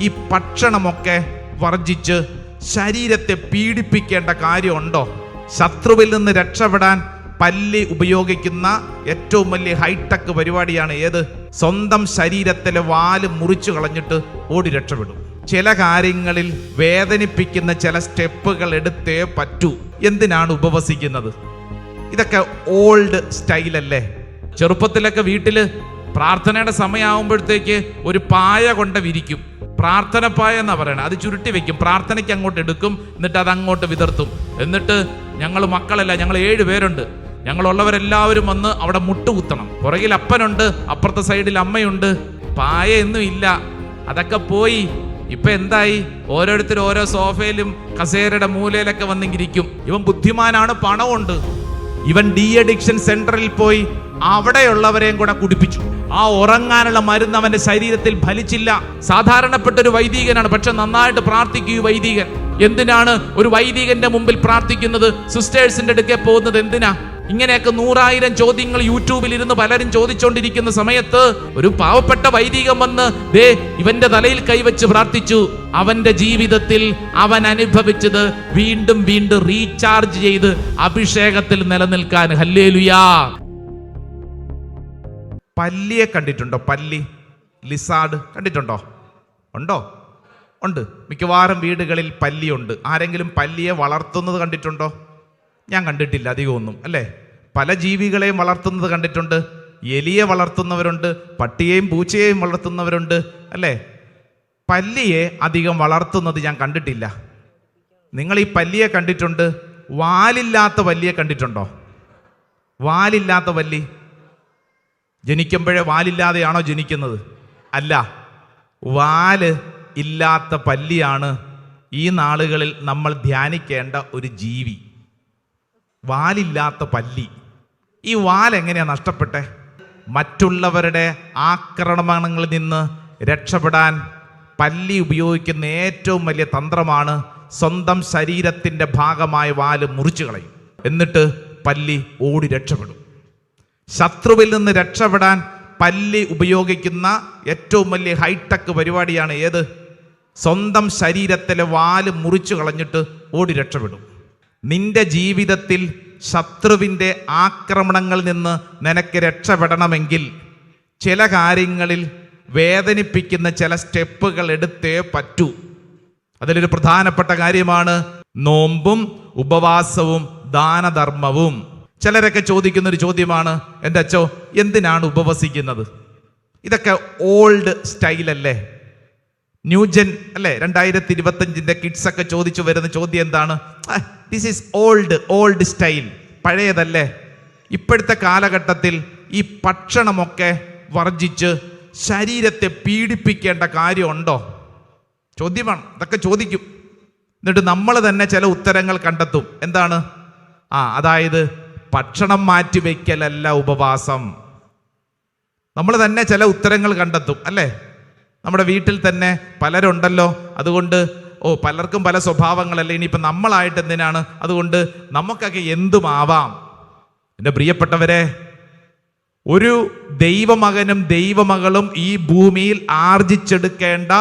ഈ ഭക്ഷണമൊക്കെ വർജിച്ച് ശരീരത്തെ പീഡിപ്പിക്കേണ്ട കാര്യമുണ്ടോ? ശത്രുവിൽ നിന്ന് രക്ഷപ്പെടാൻ പല്ലി ഉപയോഗിക്കുന്ന ഏറ്റവും വലിയ ഹൈടെക് പരിപാടിയാണ് ഏത്? സ്വന്തം ശരീരത്തിലെ വാൽ മുറിച്ചു കളഞ്ഞിട്ട് ഓടി രക്ഷപ്പെടും. ചില കാര്യങ്ങളിൽ വേദനിപ്പിക്കുന്ന ചില സ്റ്റെപ്പുകൾ എടുത്തേ പറ്റൂ. എന്തിനാണ് ഉപവസിക്കുന്നത്? ഇതൊക്കെ ഓൾഡ് സ്റ്റൈലല്ലേ? ചെറുപ്പത്തിലൊക്കെ വീട്ടിൽ പ്രാർത്ഥനയുടെ സമയമാകുമ്പോഴത്തേക്ക് ഒരു പായ കൊണ്ട വിരിക്കും പ്രാർത്ഥന പായ എന്നാ പറയണത് അത് ചുരുട്ടി വെക്കും. പ്രാർത്ഥനയ്ക്ക് അങ്ങോട്ട് എടുക്കും എന്നിട്ട് അത് അങ്ങോട്ട് വിതർത്തും. എന്നിട്ട് ഞങ്ങൾ മക്കളല്ല ഞങ്ങൾ ഏഴ് പേരുണ്ട്. ഞങ്ങളുള്ളവരെല്ലാവരും വന്ന് അവിടെ മുട്ടുകുത്തണം. പുറകിൽ അപ്പനുണ്ട് അപ്പുറത്തെ സൈഡിൽ അമ്മയുണ്ട്. പായ ഒന്നും ഇല്ല. അതൊക്കെ പോയി. ഇപ്പൊ എന്തായി? ഓരോരുത്തർ ഓരോ സോഫയിലും കസേരയുടെ മൂലയിലൊക്കെ വന്നിരിക്കും ഇവൻ ബുദ്ധിമാനാണ് പണമുണ്ട് ഇവൻ ഡി അഡിക്ഷൻ സെന്ററിൽ പോയി അവിടെയുള്ളവരെയും കൂടെ കുടിപ്പിച്ചു. ആ ഉറങ്ങാനുള്ള മരുന്ന് അവന്റെ ശരീരത്തിൽ ഫലിച്ചില്ല. സാധാരണപ്പെട്ട ഒരു വൈദികനാണ് പക്ഷെ നന്നായിട്ട് പ്രാർത്ഥിക്കൂ വൈദികൻ. എന്തിനാണ് ഒരു വൈദികന്റെ മുമ്പിൽ പ്രാർത്ഥിക്കുന്നത്? സിസ്റ്റേഴ്സിന്റെ അടുക്കെ പോകുന്നത് എന്തിനാ? ഇങ്ങനെയൊക്കെ നൂറായിരം ചോദ്യങ്ങൾ യൂട്യൂബിൽ ഇരുന്ന് പലരും ചോദിച്ചുകൊണ്ടിരിക്കുന്ന സമയത്ത് ഒരു പാവപ്പെട്ട വൈദികം വന്ന് ദേ ഇവന്റെ തലയിൽ കൈവച്ച് പ്രാർത്ഥിച്ചു. അവന്റെ ജീവിതത്തിൽ അവൻ അനുഭവിച്ചത് വീണ്ടും വീണ്ടും റീചാർജ് ചെയ്ത് അഭിഷേകത്തിൽ നിലനിൽക്കാൻ. ഹല്ലേലുയാ. പല്ലിയെ കണ്ടിട്ടുണ്ടോ? പല്ലി ലിസാഡ് കണ്ടിട്ടുണ്ടോ? ഉണ്ടോ? ഉണ്ട്. മിക്കവാറും വീടുകളിൽ പല്ലിയുണ്ട്. ആരെങ്കിലും പല്ലിയെ വളർത്തുന്നത് കണ്ടിട്ടുണ്ടോ? ഞാൻ കണ്ടിട്ടില്ല അധികമൊന്നും. അല്ലേ? പല ജീവികളെയും വളർത്തുന്നത് കണ്ടിട്ടുണ്ട്. എലിയെ വളർത്തുന്നവരുണ്ട് പട്ടിയെയും പൂച്ചയെയും വളർത്തുന്നവരുണ്ട്. അല്ലേ? പല്ലിയെ അധികം വളർത്തുന്നത് ഞാൻ കണ്ടിട്ടില്ല. നിങ്ങൾ ഈ പല്ലിയെ കണ്ടിട്ടുണ്ട്. വാലില്ലാത്ത പല്ലിയെ കണ്ടിട്ടുണ്ടോ? വാലില്ലാത്ത പല്ലി. ജനിക്കുമ്പോഴേ വാലില്ലാതെയാണോ ജനിക്കുന്നത്? അല്ല. വാൽ ഇല്ലാത്ത പല്ലിയാണ് ഈ നാളുകളിൽ നമ്മൾ ധ്യാനിക്കേണ്ട ഒരു ജീവി. വാലില്ലാത്ത പല്ലി. ഈ വാൽ എങ്ങനെയാണ് നഷ്ടപ്പെട്ടെ? മറ്റുള്ളവരുടെ ആക്രമണങ്ങളിൽ നിന്ന് രക്ഷപ്പെടാൻ പല്ലി ഉപയോഗിക്കുന്ന ഏറ്റവും വലിയ തന്ത്രമാണ് സ്വന്തം ശരീരത്തിന്റെ ഭാഗമായ വാൽ മുറിച്ചു കളയും. എന്നിട്ട് പല്ലി ഓടി രക്ഷപ്പെടും. ശത്രുവിൽ നിന്ന് രക്ഷപ്പെടാൻ പല്ലി ഉപയോഗിക്കുന്ന ഏറ്റവും വലിയ ഹൈടെക് പരിപാടിയാണ് ഏത്? സ്വന്തം ശരീരത്തിലെ വാൽ മുറിച്ചു കളഞ്ഞിട്ട് ഓടി രക്ഷപ്പെടും. നിന്റെ ജീവിതത്തിൽ ശത്രുവിന്റെ ആക്രമണങ്ങളിൽ നിന്ന് നിനക്ക് രക്ഷപ്പെടണമെങ്കിൽ ചില കാര്യങ്ങളിൽ വേദനിപ്പിക്കുന്ന ചില സ്റ്റെപ്പുകൾ എടുത്തേ പറ്റൂ. അതിലൊരു പ്രധാനപ്പെട്ട കാര്യമാണ് നോമ്പും ഉപവാസവും ദാനധർമ്മവും. ചിലരൊക്കെ ചോദിക്കുന്ന ഒരു ചോദ്യമാണ് എന്റെ അച്ഛോ എന്തിനാണ് ഉപവസിക്കുന്നത്? ഇതൊക്കെ ഓൾഡ് സ്റ്റൈലല്ലേ ന്യൂജൻ അല്ലേ? രണ്ടായിരത്തി ഇരുപത്തഞ്ചിന്റെ കിഡ്സൊക്കെ ചോദിച്ചു വരുന്ന ചോദ്യം എന്താണ്? This is old old style പഴയതല്ലേ? ഇപ്പോഴത്തെ കാലഘട്ടത്തിൽ ഈ ഭക്ഷണമൊക്കെ വർജിച്ച് ശരീരത്തെ പീഡിപ്പിക്കേണ്ട കാര്യമുണ്ടോ? ചോദ്യമാണ്. ഇതൊക്കെ ചോദിക്കും. എന്നിട്ട് നമ്മൾ തന്നെ ചില ഉത്തരങ്ങൾ കണ്ടെത്തും. എന്താണ്? ആ അതായത് ഭക്ഷണം മാറ്റിവെക്കലല്ല ഉപവാസം. നമ്മൾ തന്നെ ചില ഉത്തരങ്ങൾ കണ്ടെത്തും അല്ലേ? നമ്മുടെ വീട്ടിൽ തന്നെ പലരുണ്ടല്ലോ അതുകൊണ്ട് ഓ പലർക്കും പല സ്വഭാവങ്ങളല്ലേ ഇനിയിപ്പോൾ നമ്മളായിട്ട് എന്തിനാണ്? അതുകൊണ്ട് നമുക്കൊക്കെ എന്തുമാവാം? എന്റെ പ്രിയപ്പെട്ടവരെ ഒരു ദൈവമകനും ദൈവമകളും ഈ ഭൂമിയിൽ ആർജിച്ചെടുക്കേണ്ട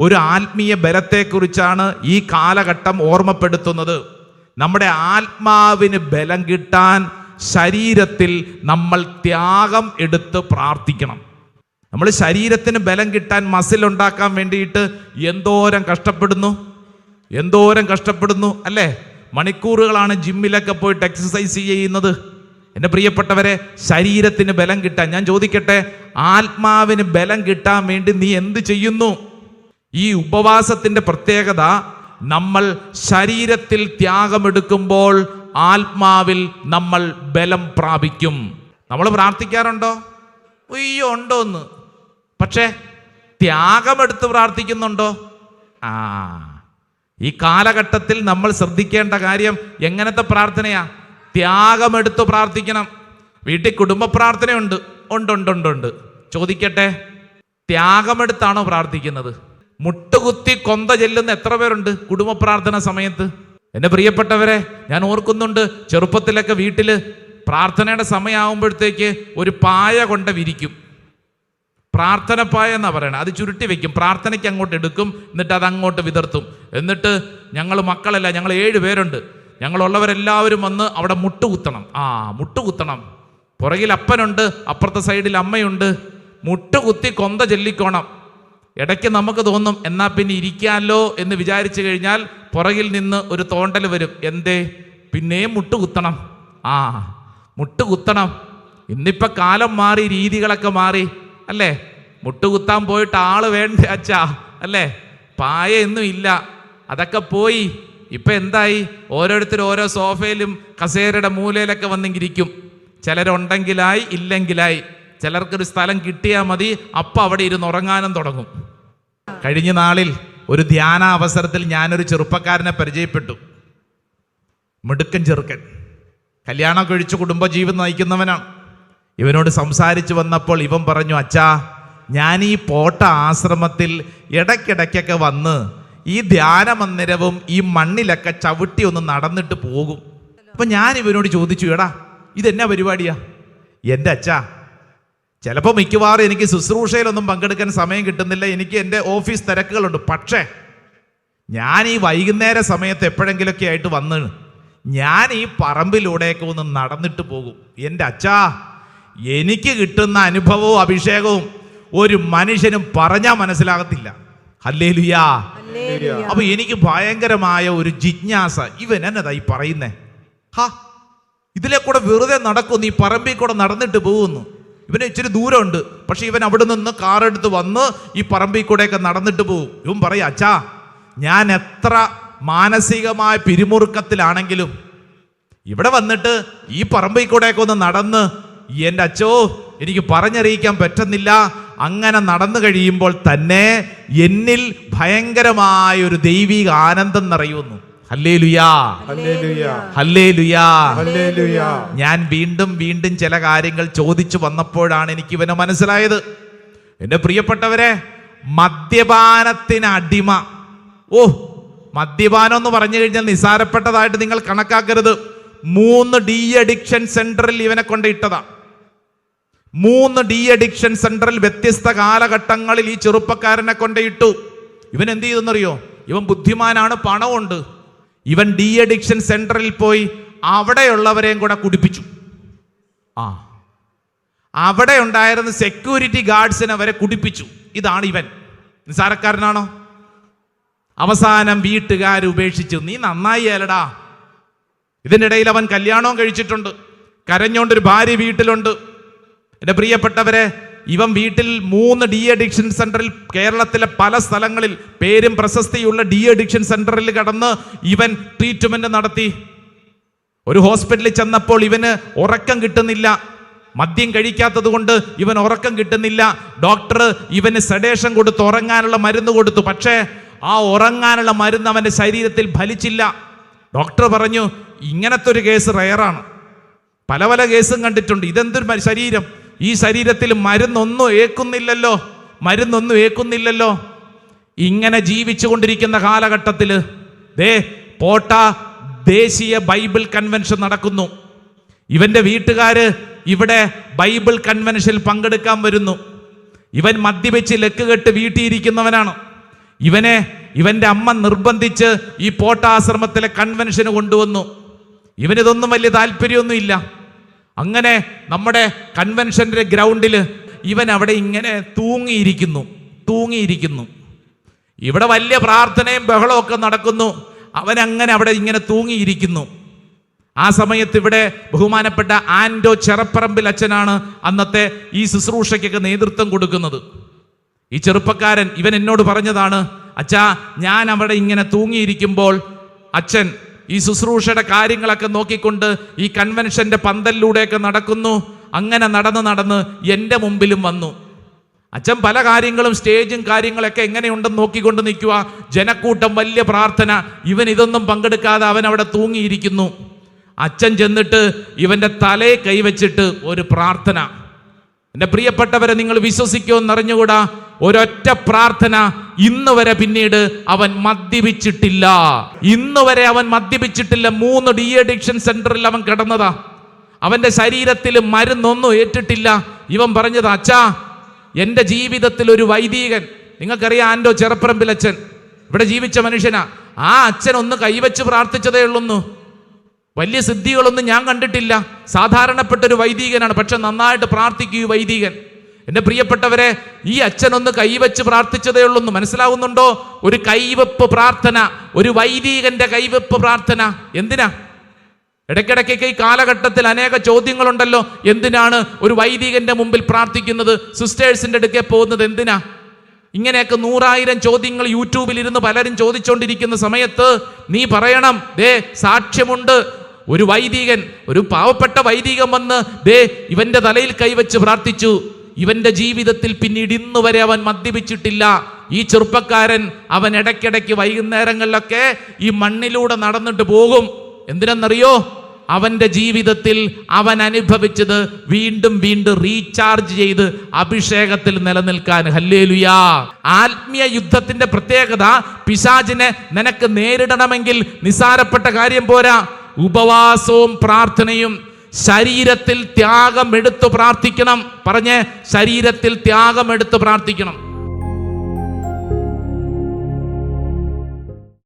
ഒരു ആത്മീയ ബലത്തെക്കുറിച്ചാണ് ഈ കാലഘട്ടം ഓർമ്മപ്പെടുത്തുന്നത്. നമ്മുടെ ആത്മാവിന് ബലം കിട്ടാൻ ശരീരത്തിൽ നമ്മൾ ത്യാഗം എടുത്ത് പ്രാർത്ഥിക്കണം. നമ്മൾ ശരീരത്തിന് ബലം കിട്ടാൻ മസിൽ ഉണ്ടാക്കാൻ വേണ്ടിയിട്ട് എന്തോരം കഷ്ടപ്പെടുന്നു? എന്തോരം കഷ്ടപ്പെടുന്നു? അല്ലേ? മണിക്കൂറുകളാണ് ജിമ്മിലൊക്കെ പോയിട്ട് എക്സസൈസ് ചെയ്യുന്നത്. എന്റെ പ്രിയപ്പെട്ടവരെ ശരീരത്തിന് ബലം കിട്ടാൻ ഞാൻ ചോദിക്കട്ടെ ആത്മാവിന് ബലം കിട്ടാൻ വേണ്ടി നീ എന്ത് ചെയ്യുന്നു? ഈ ഉപവാസത്തിന്റെ പ്രത്യേകത നമ്മൾ ശരീരത്തിൽ ത്യാഗമെടുക്കുമ്പോൾ ആത്മാവിൽ നമ്മൾ ബലം പ്രാപിക്കും. നമ്മൾ പ്രാർത്ഥിക്കാറുണ്ടോ? അയ്യോ ഉണ്ടോ എന്ന് പക്ഷേ ത്യാഗമെടുത്ത് പ്രാർത്ഥിക്കുന്നുണ്ടോ? ആ ഈ കാലഘട്ടത്തിൽ നമ്മൾ ശ്രദ്ധിക്കേണ്ട കാര്യം എങ്ങനത്തെ പ്രാർത്ഥനയാ? ത്യാഗമെടുത്ത് പ്രാർത്ഥിക്കണം. വീട്ടിൽ കുടുംബ പ്രാർത്ഥനയുണ്ട്. ഉണ്ട് ഉണ്ട് ഉണ്ട് ഉണ്ട്. ചോദിക്കട്ടെ ത്യാഗമെടുത്താണോ പ്രാർത്ഥിക്കുന്നത്? മുട്ടുകുത്തി കൊന്ത ചെല്ലുന്ന എത്ര പേരുണ്ട് കുടുംബ പ്രാർത്ഥന സമയത്ത്? എന്റെ പ്രിയപ്പെട്ടവരെ ഞാൻ ഓർക്കുന്നുണ്ട് ചെറുപ്പത്തിലൊക്കെ വീട്ടിൽ പ്രാർത്ഥനയുടെ സമയമാകുമ്പോഴത്തേക്ക് ഒരു പായ കൊണ്ട വിരിക്കും. പ്രാർത്ഥന പായ എന്നാ പറയണത് അത് ചുരുട്ടി വെക്കും. പ്രാർത്ഥനയ്ക്ക് അങ്ങോട്ട് എടുക്കും എന്നിട്ട് അത് അങ്ങോട്ട് വിതർത്തും. എന്നിട്ട് ഞങ്ങൾ മക്കളല്ല ഞങ്ങൾ ഏഴ് പേരുണ്ട്. ഞങ്ങളുള്ളവരെല്ലാവരും വന്ന് അവിടെ മുട്ടുകുത്തണം. ആ മുട്ടുകുത്തണം. പുറകിൽ അപ്പനുണ്ട് അപ്പുറത്തെ സൈഡിൽ അമ്മയുണ്ട്. മുട്ടുകുത്തി കൊന്ത ചൊല്ലിക്കോണം. ഇടയ്ക്ക് നമുക്ക് തോന്നും എന്നാൽ പിന്നെ ഇരിക്കാമല്ലോ എന്ന് വിചാരിച്ചു കഴിഞ്ഞാൽ പുറകിൽ നിന്ന് ഒരു തോണ്ടൽ വരും. എന്തേ? പിന്നെയും മുട്ടുകുത്തണം. ആ മുട്ടുകുത്തണം. ഇന്നിപ്പം കാലം മാറി രീതികളൊക്കെ മാറി അല്ലേ? മുട്ടുകുത്താൻ പോയിട്ട് ആൾ വേണ്ട അച്ഛാ അല്ലേ? പായ ഒന്നും ഇല്ല. അതൊക്കെ പോയി. ഇപ്പം എന്തായി? ഓരോരുത്തർ ഓരോ സോഫയിലും കസേരയുടെ മൂലയിലൊക്കെ വന്നിരിക്കും ചിലരുണ്ടെങ്കിലായി ഇല്ലെങ്കിലായി. ചിലർക്കൊരു സ്ഥലം കിട്ടിയാൽ മതി അപ്പം അവിടെ ഇരുന്ന് ഉറങ്ങാനും തുടങ്ങും. കഴിഞ്ഞ നാളിൽ ഒരു ധ്യാന അവസരത്തിൽ ഞാനൊരു ചെറുപ്പക്കാരനെ പരിചയപ്പെട്ടു. മിടുക്കൻ ചെറുക്കൻ. കല്യാണം കഴിച്ച് കുടുംബജീവിതം നയിക്കുന്നവനാണ്. ഇവനോട് സംസാരിച്ചു വന്നപ്പോൾ ഇവൻ പറഞ്ഞു അച്ഛാ ഞാൻ ഈ പോട്ട ആശ്രമത്തിൽ ഇടയ്ക്കിടയ്ക്കൊക്കെ വന്ന് ഈ ധ്യാന മന്ദിരവും ഈ മണ്ണിലൊക്കെ ചവിട്ടി ഒന്ന് നടന്നിട്ട് പോകും. അപ്പം ഞാൻ ഇവനോട് ചോദിച്ചു എടാ ഇതെന്നാ പരിപാടിയാ? എന്റെ അച്ഛാ ചിലപ്പോൾ മിക്കവാറും എനിക്ക് ശുശ്രൂഷയിലൊന്നും പങ്കെടുക്കാൻ സമയം കിട്ടുന്നില്ല. എനിക്ക് എന്റെ ഓഫീസ് തിരക്കുകളുണ്ട്. പക്ഷേ ഞാൻ ഈ വൈകുന്നേര സമയത്ത് എപ്പോഴെങ്കിലുമൊക്കെ ആയിട്ട് വന്ന് ഞാൻ ഈ പറമ്പിലൂടെയൊക്കെ ഒന്ന് നടന്നിട്ട് പോകും. എന്റെ അച്ഛാ എനിക്ക് കിട്ടുന്ന അനുഭവവും അഭിഷേകവും ഒരു മനുഷ്യനും പറഞ്ഞാൽ മനസ്സിലാകത്തില്ല. അല്ലേ ലുയാ അപ്പൊ എനിക്ക് ഭയങ്കരമായ ഒരു ജിജ്ഞാസ. ഇവൻ എന്നതാ ഈ പറയുന്നേ? ഹാ ഇതിലെ കൂടെ വെറുതെ നടക്കുന്നു ഈ പറമ്പിൽ കൂടെ നടന്നിട്ട് പോകുന്നു. ഇവന് ഇച്ചിരി ദൂരമുണ്ട്. പക്ഷെ ഇവൻ അവിടെ നിന്ന് കാറെടുത്ത് വന്ന് ഈ പറമ്പിൽ കൂടെയൊക്കെ നടന്നിട്ട് പോകും ഇവൻ പറയാ അച്ഛാ ഞാൻ എത്ര മാനസികമായ പിരിമുറുക്കത്തിലാണെങ്കിലും ഇവിടെ വന്നിട്ട് ഈ പറമ്പിൽ കൂടെയൊക്കെ ഒന്ന് നടന്ന് എന്റെ അച്ഛോ എനിക്ക് പറഞ്ഞറിയിക്കാൻ പറ്റുന്നില്ല. അങ്ങനെ നടന്നു കഴിയുമ്പോൾ തന്നെ എന്നിൽ ഭയങ്കരമായ ഒരു ദൈവിക ആനന്ദം നിറയുന്നു. ഞാൻ വീണ്ടും വീണ്ടും ചില കാര്യങ്ങൾ ചോദിച്ചു വന്നപ്പോഴാണ് എനിക്ക് ഇവനെ മനസ്സിലായത്. എന്റെ പ്രിയപ്പെട്ടവരെ മദ്യപാനത്തിന് അടിമ. ഓ മദ്യപാനം എന്ന് പറഞ്ഞു കഴിഞ്ഞാൽ നിസാരപ്പെട്ടതായിട്ട് നിങ്ങൾ കണക്കാക്കരുത്. മൂന്ന് ഡി അഡിക്ഷൻ സെന്ററിൽ ഇവനെ കൊണ്ട് ഇട്ടതാ. മൂന്ന് ഡി അഡിക്ഷൻ സെന്ററിൽ വ്യത്യസ്ത കാലഘട്ടങ്ങളിൽ ഈ ചെറുപ്പക്കാരനെ കൊണ്ട് ഇട്ടു. ഇവൻ എന്ത് ചെയ്തെന്നറിയോ? ഇവൻ ബുദ്ധിമാനാണ് പണമുണ്ട് ഇവൻ ഡി അഡിക്ഷൻ സെന്ററിൽ പോയി അവിടെയുള്ളവരെയും കൂടെ കുടിപ്പിച്ചു. ആ. അവിടെ ഉണ്ടായിരുന്ന സെക്യൂരിറ്റി ഗാർഡ്സിനെ വരെ കുടിപ്പിച്ചു. ഇതാണ് ഇവൻ. നിസാരക്കാരനാണോ അവസാനം വീട്ടുകാർ ഉപേക്ഷിച്ചു. നീ നന്നായി അല്ലടാ. ഇതിന്റെ ഇടയിൽ അവൻ കല്യാണവും കഴിച്ചിട്ടുണ്ട്. കരഞ്ഞോണ്ടൊരു ഭാര്യ വീട്ടിലുണ്ട്. എന്റെ പ്രിയപ്പെട്ടവരെ ഇവൻ വീട്ടിൽ മൂന്ന് ഡി അഡിക്ഷൻ സെന്ററിൽ കേരളത്തിലെ പല സ്ഥലങ്ങളിൽ പേരും പ്രശസ്തിയുള്ള ഡി അഡിക്ഷൻ സെന്ററിൽ കടന്ന് ഇവൻ ട്രീറ്റ്മെന്റ് നടത്തി. ഒരു ഹോസ്പിറ്റലിൽ ചെന്നപ്പോൾ ഇവന് ഉറക്കം കിട്ടുന്നില്ല. മദ്യം കഴിക്കാത്തത് കൊണ്ട് ഇവൻ ഉറക്കം കിട്ടുന്നില്ല. ഡോക്ടർ ഇവന് സഡേഷൻ കൊടുത്ത് ഉറങ്ങാനുള്ള മരുന്ന് കൊടുത്തു. പക്ഷേ ആ ഉറങ്ങാനുള്ള മരുന്ന് അവന്റെ ശരീരത്തിൽ ഫലിച്ചില്ല. ഡോക്ടർ പറഞ്ഞു ഇങ്ങനത്തെ ഒരു കേസ് റയറാണ്. പല പല കേസും കണ്ടിട്ടുണ്ട്. ഇതെന്തൊരു ശരീരം. ഈ ശരീരത്തിൽ മരുന്നൊന്നും ഏക്കുന്നില്ലല്ലോ മരുന്നൊന്നും ഏക്കുന്നില്ലല്ലോ ഇങ്ങനെ ജീവിച്ചു കൊണ്ടിരിക്കുന്ന കാലഘട്ടത്തിൽ ദേ പോട്ട ദേശീയ ബൈബിൾ കൺവെൻഷൻ നടക്കുന്നു. ഇവന്റെ വീട്ടുകാര് ഇവിടെ ബൈബിൾ കൺവെൻഷനിൽ പങ്കെടുക്കാൻ വരുന്നു. ഇവൻ മദ്യപിച്ച് ലക്കുകെട്ട് വീട്ടിയിരിക്കുന്നവനാണ്. ഇവനെ ഇവന്റെ അമ്മ നിർബന്ധിച്ച് ഈ പോട്ടാശ്രമത്തിലെ കൺവെൻഷന് കൊണ്ടുവന്നു. ഇവനിതൊന്നും വലിയ താല്പര്യമൊന്നുമില്ല. അങ്ങനെ നമ്മുടെ കൺവെൻഷന്റെ ഗ്രൗണ്ടിൽ ഇവൻ അവിടെ ഇങ്ങനെ തൂങ്ങിയിരിക്കുന്നു തൂങ്ങിയിരിക്കുന്നു. ഇവിടെ വലിയ പ്രാർത്ഥനയും ബഹളവും ഒക്കെ നടക്കുന്നു. അവൻ അങ്ങനെ അവിടെ ഇങ്ങനെ തൂങ്ങിയിരിക്കുന്നു. ആ സമയത്ത് ഇവിടെ ബഹുമാനപ്പെട്ട ആൻഡോ ചെറപ്പറമ്പിൽ അച്ഛനാണ് അന്നത്തെ ഈ ശുശ്രൂഷയ്ക്കൊക്കെ നേതൃത്വം കൊടുക്കുന്നത്. ഈ ചെറുപ്പക്കാരൻ ഇവൻ എന്നോട് പറഞ്ഞതാണ് അച്ഛാ ഞാൻ അവിടെ ഇങ്ങനെ തൂങ്ങിയിരിക്കുമ്പോൾ അച്ഛൻ ഈ ശുശ്രൂഷയുടെ കാര്യങ്ങളൊക്കെ നോക്കിക്കൊണ്ട് ഈ കൺവെൻഷന്റെ പന്തലിലൂടെയൊക്കെ നടക്കുന്നു. അങ്ങനെ നടന്ന് നടന്ന് എന്റെ മുമ്പിലും വന്നു. അച്ഛൻ പല കാര്യങ്ങളും സ്റ്റേജും കാര്യങ്ങളൊക്കെ എങ്ങനെയുണ്ടെന്ന് നോക്കിക്കൊണ്ട് നിൽക്കുക. ജനക്കൂട്ടം വലിയ പ്രാർത്ഥന. ഇവൻ ഇതൊന്നും പങ്കെടുക്കാതെ അവൻ അവിടെ തൂങ്ങിയിരിക്കുന്നു. അച്ഛൻ ചെന്നിട്ട് ഇവന്റെ തലയെ കൈവച്ചിട്ട് ഒരു പ്രാർത്ഥന. എന്റെ പ്രിയപ്പെട്ടവരെ നിങ്ങൾ വിശ്വസിക്കുമെന്നറിഞ്ഞുകൂടാ. ഒരൊറ്റ പ്രാർത്ഥന ഇന്ന് വരെ പിന്നീട് അവൻ മദ്യപിച്ചിട്ടില്ല. ഇന്ന് വരെ അവൻ മദ്യപിച്ചിട്ടില്ല. മൂന്ന് ഡി അഡിക്ഷൻ സെന്ററിൽ അവൻ കിടന്നതാ. അവന്റെ ശരീരത്തിൽ മരുന്നൊന്നും ഏറ്റിട്ടില്ല. ഇവൻ പറഞ്ഞത് അച്ഛാ എന്റെ ജീവിതത്തിൽ ഒരു വൈദികൻ. നിങ്ങൾക്കറിയാം ആൻഡോ ചെറുപ്പറമ്പിൽ അച്ഛൻ. ഇവിടെ ജീവിച്ച മനുഷ്യനാ. ആ അച്ഛൻ ഒന്ന് കൈവച്ച് പ്രാർത്ഥിച്ചതേ ഉള്ളൂ വലിയ സിദ്ധികളൊന്നും ഞാൻ കണ്ടിട്ടില്ല. സാധാരണപ്പെട്ട ഒരു വൈദികനാണ് പക്ഷെ നന്നായിട്ട് പ്രാർത്ഥിക്കൂ വൈദികൻ. എന്റെ പ്രിയപ്പെട്ടവരെ ഈ അച്ഛനൊന്ന് കൈവച്ച് പ്രാർത്ഥിച്ചതേ ഉള്ളൂ. മനസ്സിലാവുന്നുണ്ടോ? ഒരു കൈവപ്പ് പ്രാർത്ഥന ഒരു വൈദികന്റെ കൈവപ്പ് പ്രാർത്ഥന. എന്തിനാ? ഇടയ്ക്കിടയ്ക്കൊക്കെ ഈ കാലഘട്ടത്തിൽ അനേക ചോദ്യങ്ങളുണ്ടല്ലോ. എന്തിനാണ് ഒരു വൈദികന്റെ മുമ്പിൽ പ്രാർത്ഥിക്കുന്നത്? സിസ്റ്റേഴ്സിന്റെ അടുക്കെ പോകുന്നത് എന്തിനാ? ഇങ്ങനെയൊക്കെ നൂറായിരം ചോദ്യങ്ങൾ യൂട്യൂബിൽ ഇരുന്ന് പലരും ചോദിച്ചുകൊണ്ടിരിക്കുന്ന സമയത്ത് നീ പറയണം ദേ സാക്ഷ്യമുണ്ട്. ഒരു വൈദികൻ ഒരു പാവപ്പെട്ട വൈദികൻ വന്ന് ദേ ഇവന്റെ തലയിൽ കൈവച്ച് പ്രാർത്ഥിച്ചു. ഇവന്റെ ജീവിതത്തിൽ പിന്നീട് ഇന്ന് വരെ അവൻ മദ്യപിച്ചിട്ടില്ല. ഈ ചെറുപ്പക്കാരൻ അവൻ ഇടയ്ക്കിടയ്ക്ക് വൈകുന്നേരങ്ങളിലൊക്കെ ഈ മണ്ണിലൂടെ നടന്നിട്ട് പോകും. എന്തിനെന്നറിയോ? അവന്റെ ജീവിതത്തിൽ അവൻ അനുഭവിച്ചത് വീണ്ടും വീണ്ടും റീചാർജ് ചെയ്ത് അഭിഷേകത്തിൽ നിലനിൽക്കാൻ. ഹല്ലേലുയാ. ആത്മീയ യുദ്ധത്തിന്റെ പ്രത്യേകത പിശാചിനെ നിനക്ക് നേരിടണമെങ്കിൽ നിസാരപ്പെട്ട കാര്യം പോരാ. ഉപവാസവും പ്രാർത്ഥനയും ശരീരത്തിൽ ത്യാഗം എടുത്തു പ്രാർത്ഥിക്കണം. പറഞ്ഞ് ശരീരത്തിൽ ത്യാഗം എടുത്ത് പ്രാർത്ഥിക്കണം.